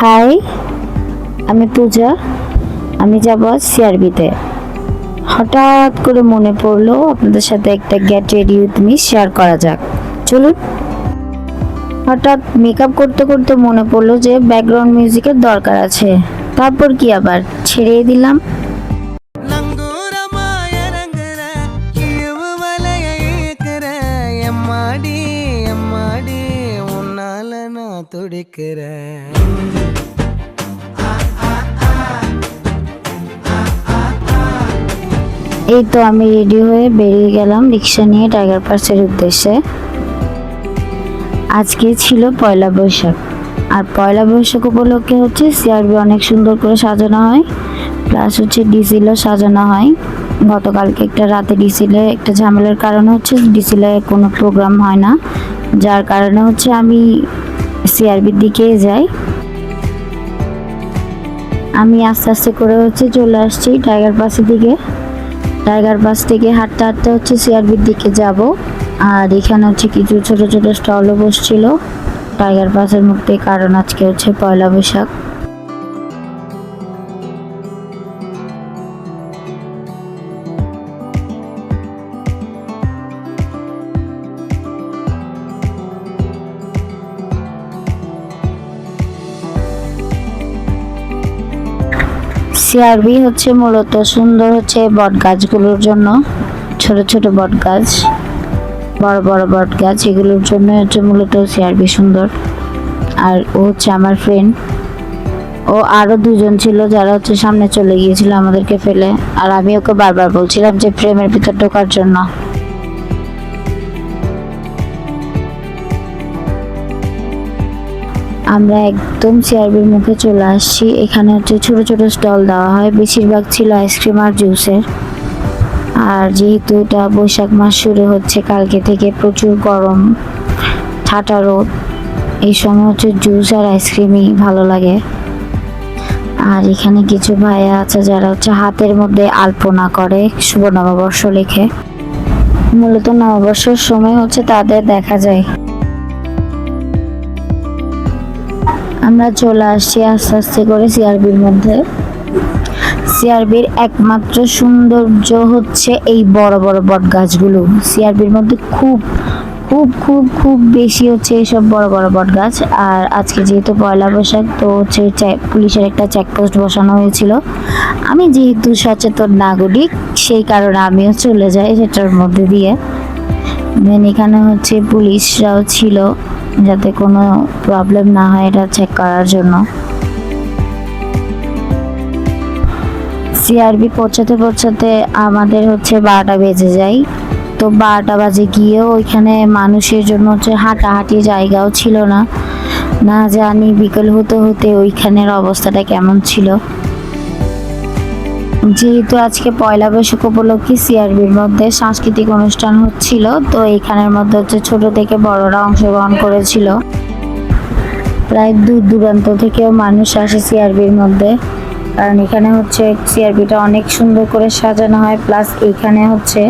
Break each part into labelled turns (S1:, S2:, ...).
S1: High, আমি পূজা, আমি যাব সিআরবিতে। হঠাৎ করে মনে পড়ল আপনাদের সাথে একটা get ready with me share করা যাক। চলুন। হঠাৎ মেকআপ করতে করতে মনে পড়ল যে ব্যাকগ্রাউন্ড মিউজিকের দরকার আছে। তারপর কি আবার? ছেড়েই দিলাম। এই তো আমি রেডি হয়ে বেরিয়ে গেলাম রিক্সা নিয়ে টাইগার পার্সের উদ্দেশ্যে। আজকে ছিল পয়লা বৈশাখ। আর পয়লা বৈশাখ উপলক্ষে হচ্ছে সিআরবি অনেক সুন্দর করে সাজানো হয়। প্লাস হচ্ছে ডিসিলও সাজানো হয়। গতকালকে একটা রাতে ডিসিলে একটা ঝামেলার কারণে হচ্ছে ডিসিলে কোনো প্রোগ্রাম হয় না। যার কারণে হচ্ছে আমি সিআরবির দিকে যাই। আমি আস্তে আস্তে করে হচ্ছে চলে আসছি টাইগার পাসের দিকে। টাইগার পাস থেকে হাঁটতে হাঁটতে হচ্ছে সিআরবির দিকে যাব। আর এখানে হচ্ছে কিছু ছোট ছোট স্টলও বসছিল। টাইগার পাসের মধ্যে কারণ আজকে হচ্ছে পয়লা বৈশাখ। সিআরবি হচ্ছে মূলত সুন্দর হচ্ছে বট গাছগুলোর জন্য, ছোট ছোট বট গাছ বড় বড় বট গাছ এগুলোর জন্য হচ্ছে মূলত সিআরবি সুন্দর। আর ও হচ্ছে আমার ফ্রেন্ড ও আরও দুজন ছিল যারা হচ্ছে সামনে চলে গিয়েছিল আমাদেরকে ফেলে। আর আমি ওকে বারবার বলছিলাম যে প্রেমের ভিতর ঢোকার জন্য আমরা একদম সিআরবির মুখে চলে আসছি। এখানে হচ্ছে ছোট ছোট স্টল দেওয়া হয়। বেশিরভাগ ছিল আইসক্রিম আর জুসের। আর যেহেতু এটা বৈশাখ মাস শুরু হচ্ছে, কালকে থেকে প্রচুর গরম ঠাটা রোদ, এই সময় হচ্ছে জুস আর আইসক্রিমই ভালো লাগে। আর এখানে কিছু ভাইয়া আছে যারা হচ্ছে হাতের মধ্যে আলপনা করে, শুভ নববর্ষ লেখে। মূলত নববর্ষের সময় হচ্ছে তাদের দেখা যায়। আমরা চলে আসছি আস্তে আস্তে করে সিআরবির মধ্যে। সিআরবির একমাত্র সৌন্দর্য হচ্ছে এই বড় বড় বট গাছগুলো। সিআরবির মধ্যে খুব খুব খুব খুব বেশি হচ্ছে এইসব বড় বড় বট গাছ। আর আজকে যেহেতু পয়লা বৈশাখ, তো হচ্ছে পুলিশের একটা চেকপোস্ট বসানো হয়েছিল। আমি যেহেতু সচেতন নাগরিক, সেই কারণে আমিও চলে যাই সেটার মধ্যে দিয়ে। দেন এখানে হচ্ছে পুলিশরাও ছিল। যাতে কোনো প্রবলেম না হয় এটা চেক করার জন্য। সিআরবি পৌঁছাতে পৌঁছাতে আমাদের হচ্ছে বারোটা বেজে যায়। তো বারোটা বাজে গিয়েও ওইখানে মানুষের জন্য হচ্ছে হাঁটাহাঁটি জায়গাও ছিল না। না জানি বিকেল হতে হতে ওইখানের অবস্থাটা কেমন ছিল। যেহেতু আজকে পয়লা বৈশাখ উপলক্ষে সিআরবির মধ্যে সাংস্কৃতিক অনুষ্ঠান হচ্ছিল, তো এখানের মধ্যে হচ্ছে ছোট থেকে বড়রা অংশগ্রহণ করেছিল। প্রায় দূর দূরান্ত থেকেও মানুষ আসে সিআরবির মধ্যে। কারণ এখানে হচ্ছে সিআরবিটা অনেক সুন্দর করে সাজানো হয়, প্লাস এখানে হচ্ছে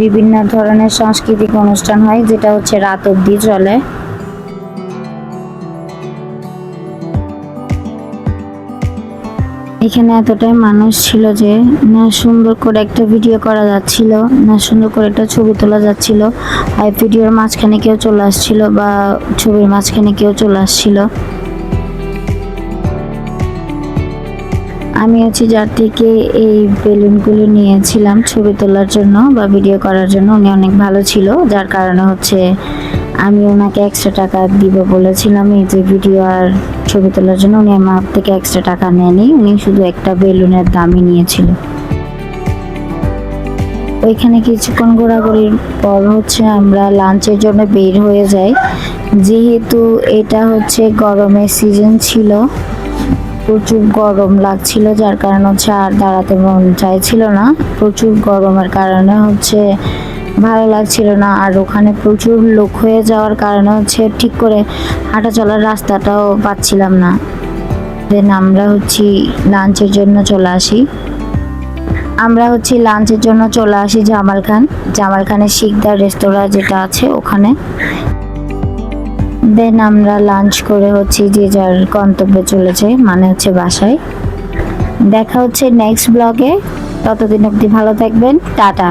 S1: বিভিন্ন ধরনের সাংস্কৃতিক অনুষ্ঠান হয়, যেটা হচ্ছে রাত অবধি চলে। এখানে এতটাই মানুষ ছিল যে না সুন্দর করে একটা ভিডিও করা যাচ্ছিল, না সুন্দর করে একটা ছবি তোলা যাচ্ছিল, আর ভিডিওর মাঝখানে কেউ চলে আসছিল বা ছবির মাঝখানে কেউ চলে আসছিল। আমি হচ্ছে যার থেকে এই বেলুনগুলো নিয়েছিলাম ছবি তোলার জন্য বা ভিডিও করার জন্য, উনি অনেক ভালো ছিল, যার কারণে হচ্ছে আমি ওনাকে এক্সট্রা টাকা দিব বলেছিলাম, এই যে ভিডিও আর ছবি তোলার জন্য। উনি আমার থেকে এক্সট্রা টাকা নেয়নি, উনি শুধু একটা বেলুনের দামই নিয়েছিল। ওইখানে কিছুক্ষণ ঘোরাঘুরির পর হচ্ছে আমরা লাঞ্চের জন্য বের হয়ে যাই। যেহেতু এটা হচ্ছে গরমের সিজন ছিল, প্রচুর গরম লাগছিল, যার কারণে হচ্ছে আর দাঁড়াতে মন চাইছিল না। প্রচুর গরমের কারণে হচ্ছে ভালো লাগছিল না আর ওখানে প্রচুর লোক হয়ে যাওয়ার কারণে হচ্ছে ঠিক করে হাঁটা চলার রাস্তাটাও পাচ্ছিলাম না। দেন আমরা হচ্ছে লাঞ্চের জন্য চলে আসি। আমরা হচ্ছে লাঞ্চের জন্য চলে আসি জামাল খান। জামাল খানের শিকদার রেস্তোরাঁ যেটা আছে ওখানে। দেন আমরা লাঞ্চ করে হচ্ছে যে যার গন্তব্যে চলেছে মানে হচ্ছে বাসায়। দেখা হচ্ছে নেক্সট ব্লগে ততদিন অবধি ভালো থাকবেন। টাটা।